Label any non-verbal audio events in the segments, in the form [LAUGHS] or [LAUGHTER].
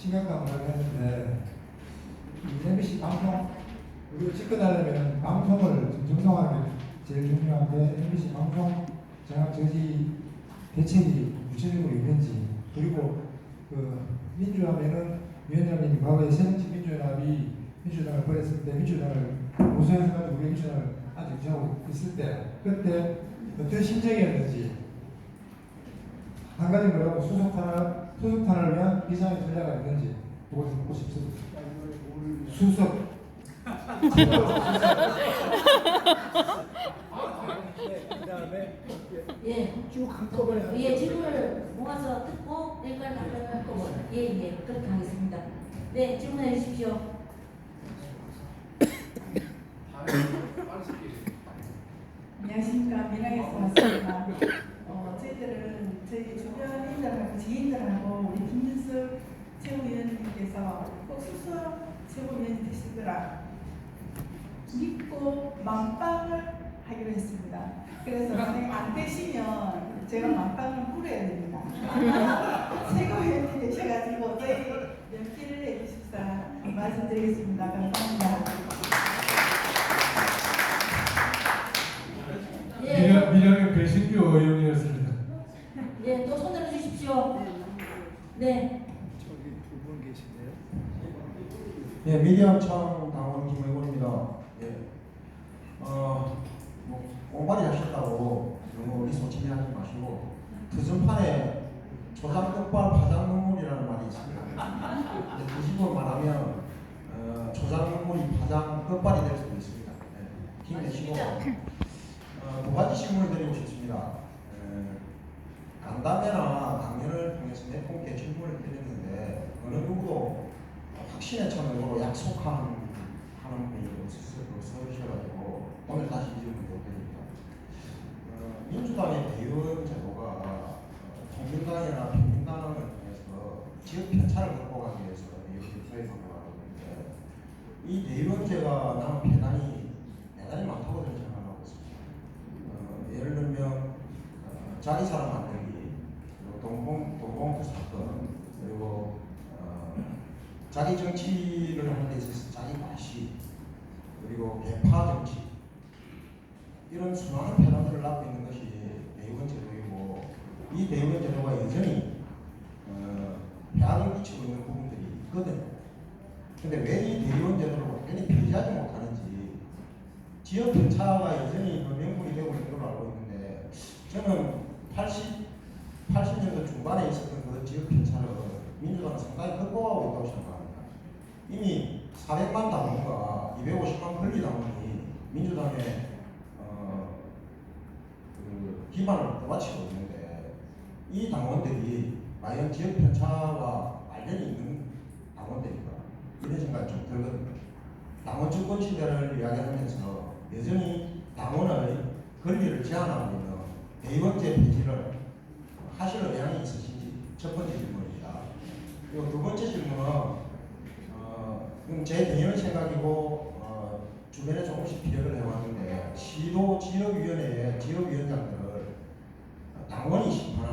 심각한 말을 했는데 이 MBC 방송 우리가 접근하려면 방송을 좀 정성하게 제일 중요한 게 MBC 방송 장악 저지 대책이 구체적으로 있는지 그리고 그 민주하면은 위원장님이 과거에 새정치 민주연합이 민주당을 버렸을 때 민주당을 고소해가지고 우리 민주당을 아직 유지하고 있을 때 그때 어떤 심정이었는지 한 가지 뭐라고 수석탄을 수석탄을 위한 비상의 전략가 있는지 좀 보고 싶습니다. 수석 그다음에 예. 쭉 한꺼번에 하는 예, 질문을 모아서 듣고 내가 답변을 또 예, 예, 그렇게 하겠습니다. 네, 질문해 주십시오. 안녕하십니까 민항에서 왔습니다. 어, 저희들은 저희 주변인들하고 지인들하고 우리 김윤석 최고위원님께서 꼭 수석 최고위원이 되시더라 믿고 만빵을 하기로 했습니다. 그래서 만약에 안 되시면 제가 만빵을 뿌려야 됩니다. [LAUGHS] 최고위원이 되셔가지고 저희 연기를 해주십사 말씀드리겠습니다. 감사합니다. 예, 미련, 미련의 배신규 의원이었습니다. 예, 또 손들어 주십시오. 네, 저기 두 분 계신데요. 예, 미디어청 당원 김의곤입니다. 예. 어, 뭐, 공발이 하셨다고 너무 미소치하지 마시고, 드전판에 조장급발 파장 눈물이라는 말이 있습니다. 이제 뒤집어 말하면, 어, 조장 눈물이 파장 끝발이 될 수도 있습니다. 예, 힘내시고, 어, 두 가지 질문을 드리고 싶습니다. 에, 간담회나 강연을 통해서 몇 분께 질문을 드렸는데, 어느 누구도 확신의 천으로 약속하는 하는 분이 없으셔- 없으셔가지고 오늘 다시 질문 못 드립니다. 어, 민주당의 대의원 제도가 어, 통민당이나 평민당을 통해서 지역 편차를 극복하기 위해서 대의원 제도를 하고 있는데 이 대의원제가 나는 배단이 대단히 많다고 생각하고 있습니다. 어, 예를 들면 어, 자기 사람 만들기, 그리고 동봉 동봉투 사건, 그리고 어, 자기 정치를 하는 데 있어서 자기 과시, 그리고 개파 정치 이런 수많은 패널들을 낳고 있는 것이 대의원 제도이고 이 대의원 제도가 여전히 어, 폐악을 끼치고 있는 부분들이 있거든요. 근데 왜 이 대의원 제도를 완전히 폐지하지 못하는지 지역 편차가 여전히 그 명분이 되고 있는 걸로 알고 있는데 저는 80, 80년대 중반에 있었던 그 지역 편차를 민주당은 상당히 극복하고 있다고 생각합니다. 이미 400만 당원과 250만 권리 당원이 민주당의 기반을 떠받치고 있는데 이 당원들이 과연 지역 편차와 관련이 있는 당원들인가 이런 생각이 좀 들거든요. 당원 주권 시대를 이야기하면서 여전히 당원의 권리를 제한하고 있는 대의원제 폐지를 하실 의향이 있으신지 첫 번째 질문입니다. 그리고 두 번째 질문은 어, 제 개인의 생각이고 어, 주변에 조금씩 비교를 해왔는데 시도 지역위원회의 지역위원장들을 당원이 있는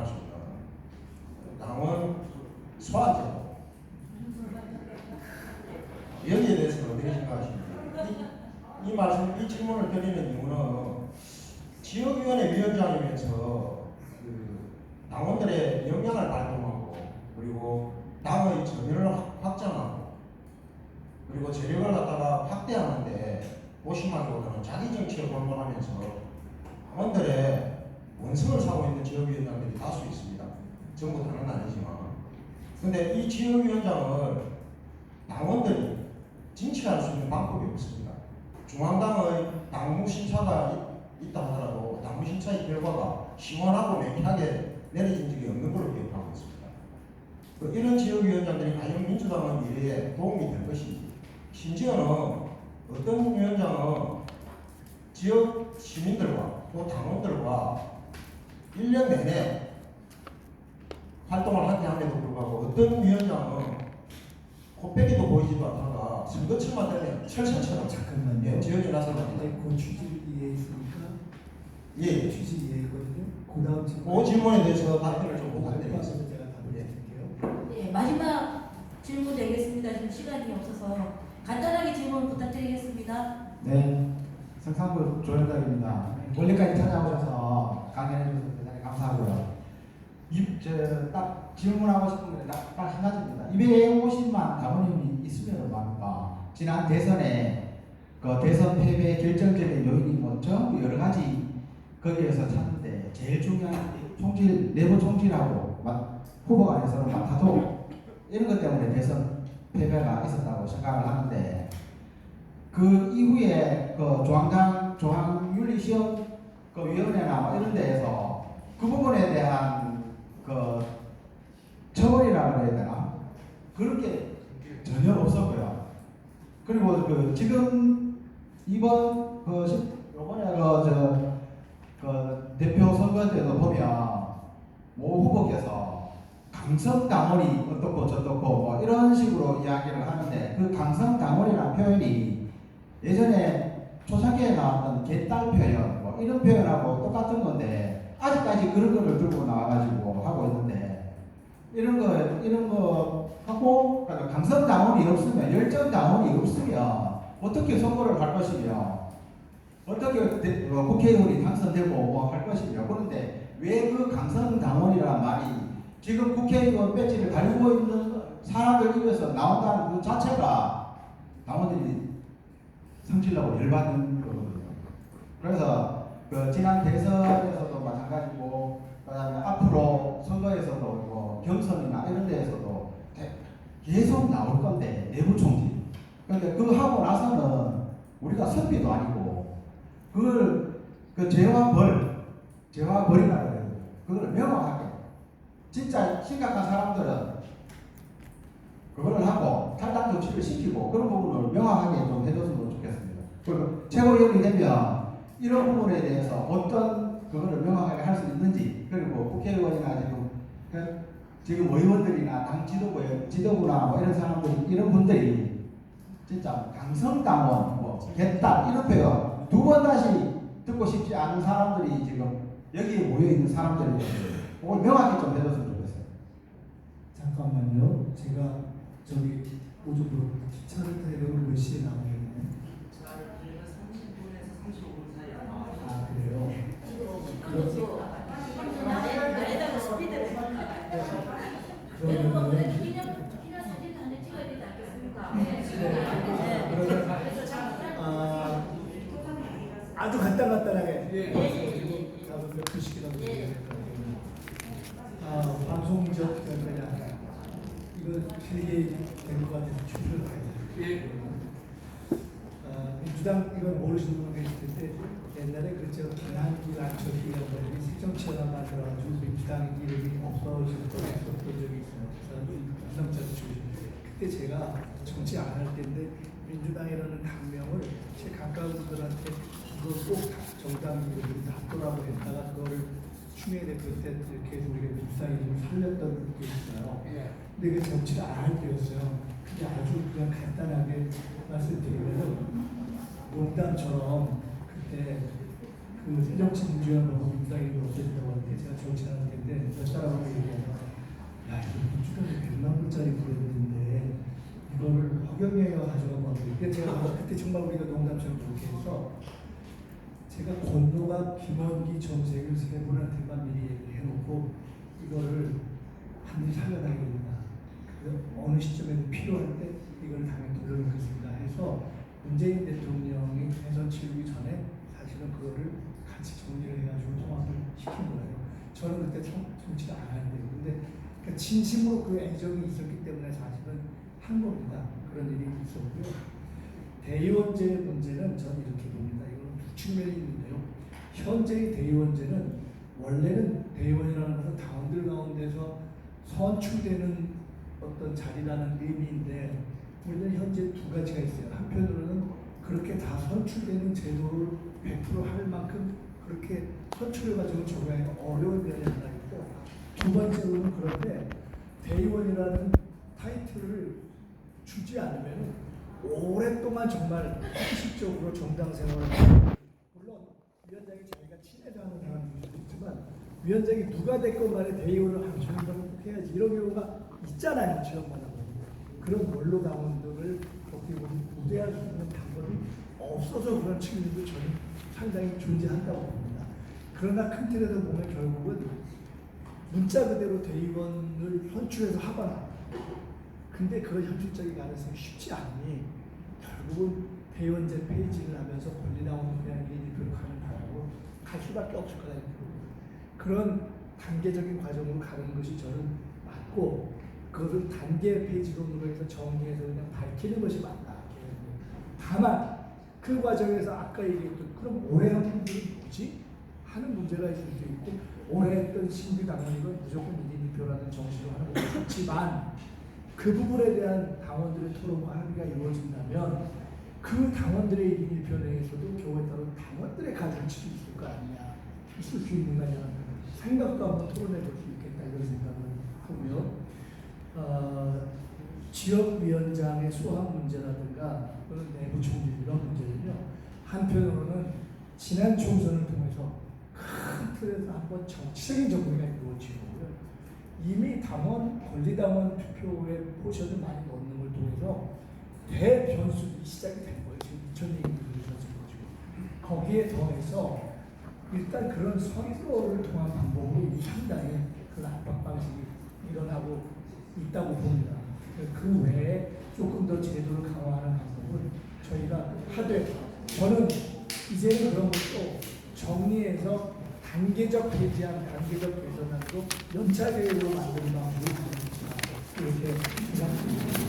당원 소환제도 여기에 대해서는 어떻게 생각하십니까? 이, 이 말씀, 이 질문을 드리는 이유는 지역위원회 위원장이면서 그 당원들의 역량을 발동하고 그리고 당의 확- 확장하고 그리고 재력을 갖다가 확대하는데 보시만보다는 자기 정치를 골몰하면서 당원들의 원성을 사고 있는 지역위원장들이 다수 있습니다. 전부 다는 아니지만. 근데 이 지역위원장을 당원들이 징치할 수 있는 방법이 없습니다. 중앙당의 당무 심사가 있- 있다 하더라도 당무 심사의 결과가 시원하고 명쾌하게 내려진 적이 없는 걸로 기억하고 있습니다. 그 이런 지역위원장들이 과연 민주당의 미래에 도움이 될 것인지, 심지어는 어떤 위원장은 지역 시민들과 또 당원들과 1년 내내 활동을 하게 함에도 불구하고 어떤 위원장은 코빼기도 보이지도 않다가 선거철만 되면 철선처럼 잠깐만요. 예, 지역에 나서는 네, 그 취지 이해했으니까 예, 취지 이해했거든요. 그 다음 그 질문에 대해서 답변을 좀그 부탁드리겠습니다. 제가 답을 예. 드릴게요. 예, 마지막 질문 시간은 시간이 없어서 간단하게 질문 부탁드리겠습니다. 네, 성산구 조현덕입니다. 멀리까지 찾아오셔서 강연해 주셔서 대단히 감사하고요. 이, 저, 딱 질문하고 싶은 게딱한 가지입니다. 250만 가문님이 있으면 말입니까? 지난 대선에 그 대선 패배 결정적인 요인이 뭐 전부 여러 가지 거기에서 찾는데 제일 중요한 게 총질, 내부 총질하고 막 후보 간에서는 막다도 이런 것 때문에 대선 패배가 있었다고 생각을 하는데 그 이후에 그 중앙당 중앙 윤리 시험 그 위원회나 뭐 이런 데에서 그 부분에 대한 그 처벌이라고 해야 되나 그런 게 전혀 없었고요. 그리고 그 지금 이번 그 시- 요번에 그저 그 대표 선거 때도 보면 모 후보께서 강성 당원이 어떻고 저떻고 뭐 이런 식으로 이야기를 하는데 그 강성 당원이라는 표현이 예전에 초창기에 나왔던 개딸 표현 뭐 이런 표현하고 똑같은 건데 아직까지 그런 거를 들고 나와가지고 하고 있는데 이런 거 이런 거 하고 강성 당원이 없으면 열정 당원이 없으면 어떻게 선거를 할 것이며 어떻게 대- 어, 국회의원이 당선되고 뭐 할 것이며 그런데 왜 그 강성 당원이라는 말이 지금 국회의원 배지를 달고 있는 사람들 입에서 나온다는 그 자체가 당원들이 성질나고 열받는 거거든요. 그래서 그 지난 대선에서도 마찬가지고 그다음에 앞으로 선거에서도 뭐 경선이나 이런 데에서도 대- 계속 나올 건데 내부 총질. 그런데 그거 하고 나서는 우리가 선비도 아니고 그걸 그 죄와 벌, 죄와 벌이라고 해요. 그걸 명확하게 진짜 심각한 사람들은 그걸 하고 탈당 조치를 시키고 그런 부분을 명확하게 좀 해줬으면 최고위원이 되면 이런 부분에 대해서 어떤 그거를 명확하게 할 수 있는지 그리고 국회의원이나 지금 그 지금 의원들이나 당 지도부 지도부나 뭐 이런 사람들 이런 분들이 진짜 강성당원 뭐 개딸 이런 표현 두 번 다시 듣고 싶지 않은 사람들이 지금 여기에 모여 있는 사람들이 그걸 명확히 좀 해줬으면 좋겠어요. 잠깐만요. 제가 저기 오전부로 기차를 타려면 몇 시에 나오겠네. 아 그래요? 나에다가 스피드를 그러면은 기념 기념 사진 하나 찍어야 되지 않겠습니까? 네. 그러면 아 아주 간단간단하게 예. 다섯 몇 분씩 이라도 아 방송적 그냥 이거 길게 된것 같아서 추천을 가야 돼요. 아, 민주당 이건 모르시는 분 계실 텐데 옛날에 그저 안철기가 뭐지 새정치연합 만들어가지고 민주당 이름이 했었던 적이 있어요. 그래서 부상자를 주셨는데 그때 제가 정치 안 할 때인데 민주당이라는 당명을 제 가까운 분들한테 이거 꼭 정당 이름을 놔두라고 했다가 그거를 추미애 대표 때 이렇게 우리가 민주당 이름을 살렸던 게 있어요. 근데 그 정치를 안 할 때였어요. 그게 아주 그냥 간단하게 말씀드리면 농담처럼 그때 그 새정치 민주연합하고 민주당이 없어졌다고 하는데 제가 정치하는 텐데 몇 사람하고 얘기하면 야 이거 민주당이 100만 불짜리 부르는데 이거를 허경영이가 하는데 그때 제가 그때 정말 우리가 농담처럼 그렇게 해서 제가 권노가 김원기 정책을 세 분한테만 미리 해놓고 이거를 반드시. 그 어느 시점에도 필요할 때 이걸 당연히 돌려놓겠습니다 해서 문재인 대통령이 대선 치르기 전에 사실은 그거를 같이 정리를 해가지고 통합을 시킨 거예요. 저는 그때 정, 정치를 안 하는데 근데 그 진심으로 그 애정이 있었기 때문에 사실은 한 겁니다. 그런 일이 있었고요. 대의원제 문제는 저는 이렇게 봅니다. 측면이 있는데요. 현재의 대의원제는 원래는 대의원이라는 것은 당원들 가운데서 선출되는 어떤 자리라는 의미인데 우리는 현재 두 가지가 있어요. 한편으로는 그렇게 다 선출되는 제도를 100%할 만큼 그렇게 선출해가지고 적용하기 어려운 면이 하나 있고 두 번째로는 그런데 대의원이라는 타이틀을 주지 않으면 오랫동안 정말 형식적으로 정당 생활을 자기가 친해서 하는 사람일 수도 있지만 위원장이 누가 됐건 간에 대의원을 한 정당을 꼭 해야지 이런 경우가 있잖아요 그 그런 원로 당원들을 어떻게 보면 우대할 수 있는 방법이 없어서 그런 측면도 저는 상당히 존재한다고 봅니다. 그러나 큰 틀에서 보면 결국은 문자 그대로 대의원을 선출해서 하거나 근데 그 현실적인 가능성이 쉽지 않으니 결국은 대의원제 폐지를 하면서 권리당원 그냥 예비표로 가는 방향으로 갈 수밖에 없을 거라는 그런 단계적인 과정으로 가는 것이 저는 맞고 그것을 단계 폐지론으로 해서 정리해서 그냥 밝히는 것이 맞다. 다만 그 과정에서 아까 얘기했던 그럼 오래 한 분들은 뭐지? 하는 문제가 있을 수 있고 오래 했던 신규 당원이건 무조건 1인 2표라는 정신으로 하는 것이 좋지만 그 부분에 대한 당원들의 토론과 합의가 이루어진다면 그 당원들의 1인 1표 내에서도 경우에 따른 당원들의 가중치도 있을 거 아니냐 있을 수 있는 거냐는 생각도 한번 토론해 볼 수 있겠다 이런 생각을 하고요. 어, 지역위원장의 수학 문제라든가 또는 내부 총질 이런 문제는요. 한편으로는 지난 총선을 통해서 큰 틀에서 한번 정치적인 정리가 이루어지고요. 이미 당원 권리당원 투표에 포션을 많이 넣는 걸 통해서 대변수이 시작이 된 거예요. 지금 2000년이 이루어진 거죠. 거기에 더해서 일단 그런 선거를 통한 방법으로 이미 상당히 그 압박 방식이 일어나고 있다고 봅니다. 그 외에 조금 더 제도를 강화하는 방법은 저희가 하되 저는 이제는 그런 것도 정리해서 단계적 폐지한 단계적 개선안으로 연차 계획으로 만드는 방법을 가지고 이렇게 생각합니다.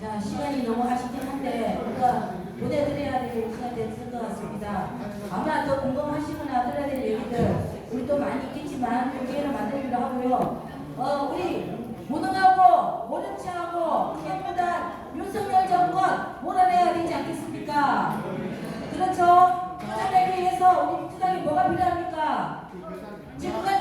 자, 시간이 너무 아쉽긴 한데 우리가 보내드려야 될 시간이 됐을 것 같습니다. 아마 더 궁금하시거나 들어야 될 얘기들 우리 또 많이 있겠지만 그 기회를 만들기로 하고요. 어, 우리 무능하고 모름치하고 무엇보다 윤석열 정권 몰아내야 되지 않겠습니까? 그렇죠? 투자되기 위해서 우리 투자이 뭐가 필요합니까? 지금까지